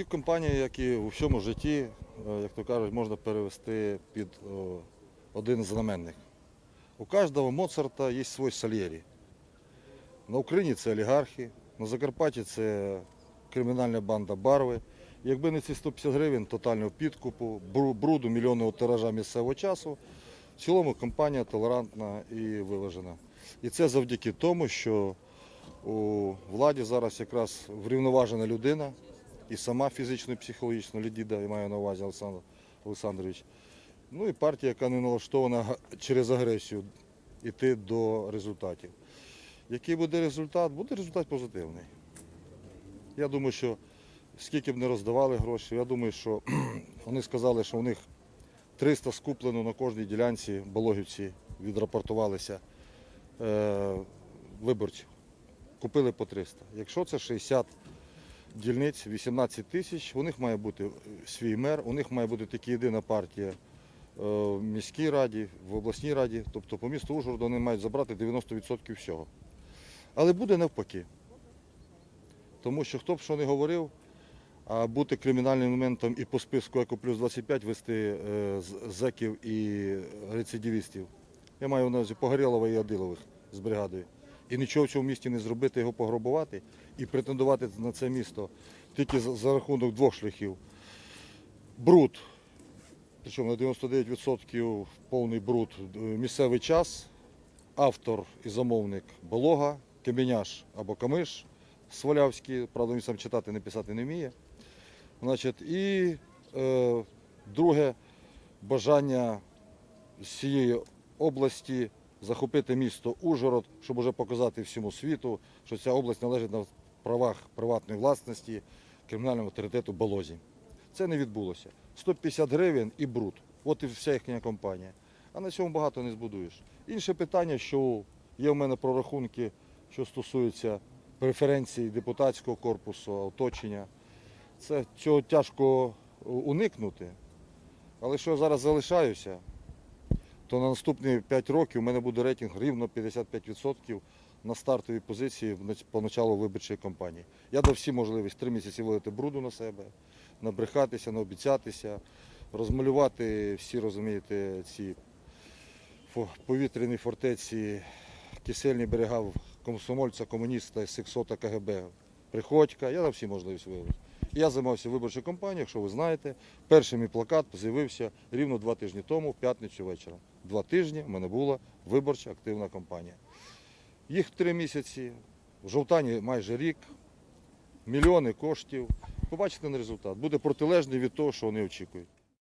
Всі компанії, як і у всьому житті, е, як то кажуть, можна перевести під один знаменник. У кожного Моцарта є свій Сальєрі. На Україні це олігархи, на Закарпатті це кримінальна банда Барви. Якби не ці 150 гривень тотального підкупу, бруду, мільйонного тиража місцевого часу, в цілому компанія толерантна і виважена. І це завдяки тому, що у владі зараз якраз врівноважена людина, і сама фізично і психологічно Лідіда, я маю на увазі Олександр Олександрович. Ну і партія, яка не налаштована через агресію йти до результатів. Який буде результат? Буде результат позитивний. Я думаю, що скільки б не роздавали гроші, я думаю, що вони сказали, що у них 300 скуплено на кожній ділянці, Бологівці відрапортувалися е, виборців. Купили по 300. Якщо це 60 дільниць, 18 тисяч, у них має бути е, свій мер, у них має бути тільки єдина партія е, в міській раді, в обласній раді, тобто по місту Ужгороду вони мають забрати 90% всього. Але буде навпаки. Тому що хто б що не говорив, а бути кримінальним елементом і по списку Еко плюс 25 вести е, зеків і рецидивістів. Я маю на увазі Погорєлова і Адилових з бригадою. І нічого в цьому місті не зробити, його пограбувати і претендувати на це місто тільки за, рахунок двох шляхів. Бруд, причому на 99% повний бруд, е, місцевий час, автор і замовник Болога, Кеменяш або Камиш Свалявський, правда, він сам читати, не писати не вміє. Значить, і е, друге бажання з цієї області захопити місто Ужгород, щоб уже показати всьому світу, що ця область належить на правах приватної власності кримінальному авторитету Болозі. Це не відбулося. 150 гривень і бруд. От і вся їхня компанія. А на цьому багато не збудуєш. Інше питання, що є в мене прорахунки, що стосуються преференцій депутатського корпусу, оточення. Це цього тяжко уникнути. Але що я зараз залишаюся, то на наступні 5 років у мене буде рейтинг рівно 55% на стартовій позиції по началу виборчої кампанії. Я дав всі можливість три місяці вилити бруду на себе, набрехатися, наобіцятися, розмалювати всі, розумієте, ці повітряні фортеці, кисельні берега комсомольця, комуніста, сексота КГБ, Приходька. Я дав всі можливості виявити. Я займався виборчою кампанією, якщо ви знаєте. Перший мій плакат з'явився рівно два тижні тому, в п'ятницю вечора. Два тижні в мене була виборча активна кампанія. Їх три місяці, в жовтані майже рік, мільйони коштів. Побачите на результат. Буде протилежний від того, що вони очікують.